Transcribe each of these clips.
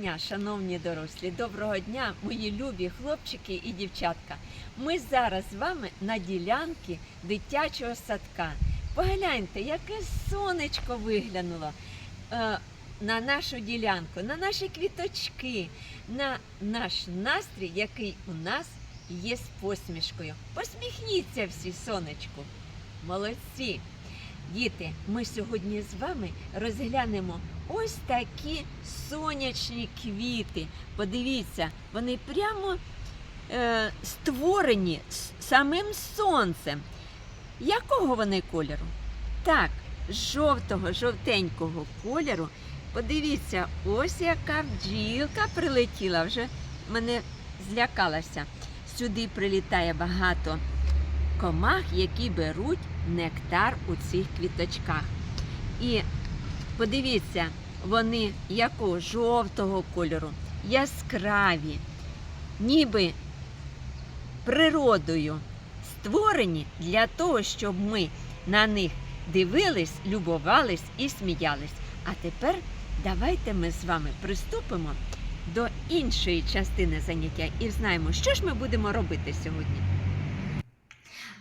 дня, шановні дорослі, доброго дня, мої любі хлопчики і дівчатка. Ми зараз з вами на ділянці дитячого садка. Погляньте, яке сонечко виглянуло е, на нашу ділянку, на наші квіточки, на наш настрій, який у нас є з посмішкою. Посміхніться всі, сонечку. Молодці! Діти, ми сьогодні з вами розглянемо ось такі сонячні квіти. Подивіться, вони прямо е, створені самим сонцем. Якого вони кольору? Так, жовтого, жовтенького кольору. Подивіться, ось яка бджілка прилетіла, вже мене злякалася. Сюди прилітає багато комах, які беруть нектар у цих квіточках. І подивіться, вони якого жовтого кольору, яскраві, ніби природою створені для того, щоб ми на них дивились, любувались і сміялись. А тепер давайте ми з вами приступимо до іншої частини заняття і знаємо, що ж ми будемо робити сьогодні.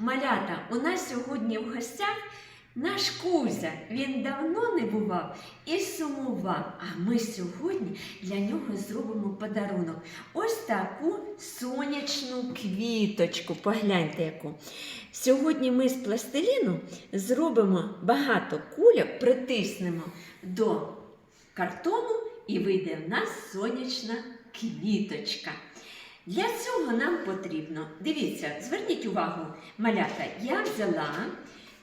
Малята, у нас сьогодні в гостях наш Кузя. Він давно не бував і сумував. А ми сьогодні для нього зробимо подарунок. Ось таку сонячну квіточку. Погляньте яку. Сьогодні ми з пластиліну зробимо багато кульок, притиснемо до картону і вийде в нас сонячна квіточка. Для цього нам потрібно, дивіться, зверніть увагу, малята, я взяла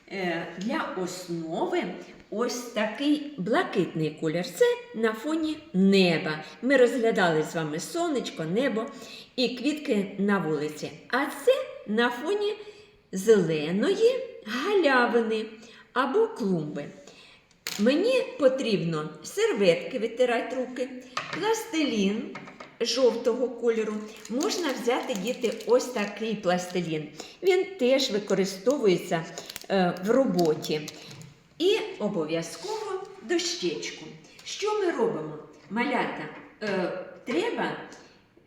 е, для основи ось такий блакитний колір. Це на фоні неба. Ми розглядали з вами сонечко, небо і квітки на вулиці. А це на фоні зеленої галявини або клумби. Мені потрібно серветки витирати руки, пластилін жовтого кольору. Можна взяти діти ось такий пластилін. Він теж використовується е, в роботі. І обов'язково дощечку. Що ми робимо? Малята, е, треба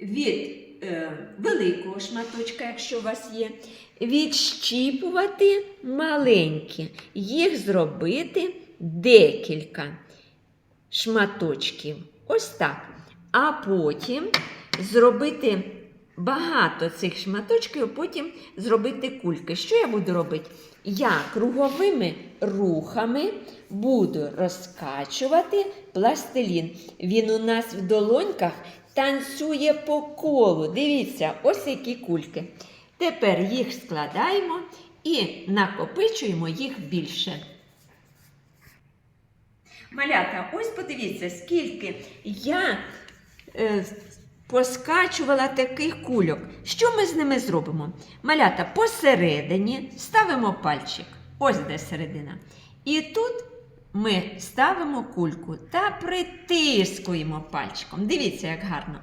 від е, великого шматочка, якщо у вас є, відщіпувати маленькі, їх зробити декілька шматочків. Ось так. А потім зробити багато цих шматочків, а потім зробити кульки. Що я буду робити? Я круговими рухами буду розкачувати пластилін. Він у нас в долоньках танцює по колу. Дивіться, ось які кульки. Тепер їх складаємо і накопичуємо їх більше. Малята, ось подивіться, скільки я поскачувала таких кульок. Що ми з ними зробимо? Малята, посередині ставимо пальчик. Ось де середина. І тут ми ставимо кульку та притискуємо пальчиком. Дивіться, як гарно.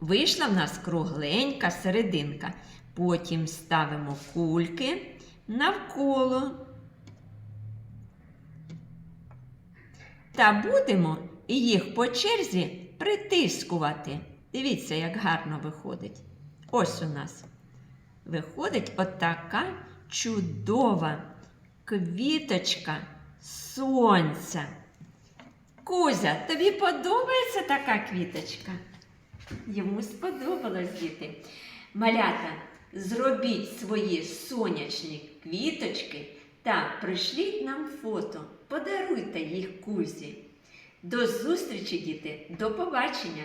Вийшла в нас кругленька серединка. Потім ставимо кульки навколо. Та будемо їх по черзі притискувати. Дивіться, як гарно виходить. Ось у нас виходить отака чудова квіточка сонця. Кузя, тобі подобається така квіточка? Йому сподобалось діти. Малята, зробіть свої сонячні квіточки та пришліть нам фото. Подаруйте їх кузі. До зустрічі, діти! До побачення!